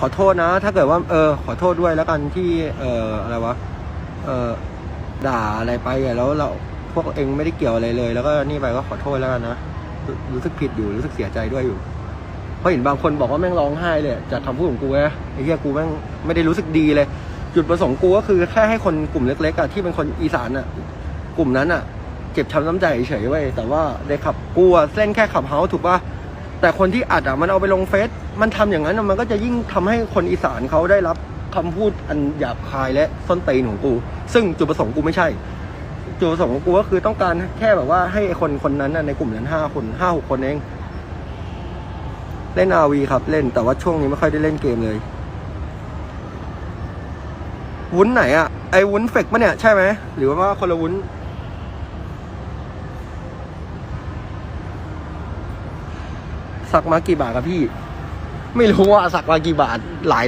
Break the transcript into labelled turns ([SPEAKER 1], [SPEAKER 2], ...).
[SPEAKER 1] ขอโทษนะ ถ้าเกิดว่า เออ ขอโทษด้วยแล้วกันที่ เอออะไรวะ เออด่าอะไรไปอะแล้วเราพวกเองไม่ได้เกี่ยวอะไรเลย แล้วก็นี่ไปก็ขอโทษแล้วกันนะรู้รู้สึกผิดอยู่รู้สึกเสียใจด้วยอยู่เพราะเห็นบางคนบอกว่าแม่งร้องไห้เลยจากคำพูดของกูนะไอ้เหี้ยกูแม่งไม่ได้รู้สึกดีเลย จุดประสงค์กูก็คือแค่ให้คนกลุ่มเล็กๆอะที่เป็นคนอีสานอะกลุ่มนั้นอะเจ็บช้ำน้ำใจเฉยๆเว้ยแต่ว่าในขับกูอะเล่นแค่ขับเฮาถูกปะ แต่คนที่อัดอะมันเอาไปลงเฟซมันทำอย่างนั้นมันก็จะยิ่งทำให้คนอีสานเขาได้รับคำพูดอันหยาบคายและส้นตีนของกู ซึ่งจุดประสงค์กูไม่ใช่ จุดประสงค์ของกูก็คือต้องการแค่แบบว่าให้คนคนนั้นน่ะในกลุ่มนั้นห้าคนห้าหกคนเอง เล่นอาวีครับ เล่นแต่ว่าช่วงนี้ไม่ค่อยได้เล่นเกมเลย วุ้นไหนอะไอวุ้นเฟกปะเนี่ยใช่ไหมหรือว่าคนละวุ้น สักมากี่บาทครับพี่ ไม่รู้ว่าสักมากี่บาทหลาย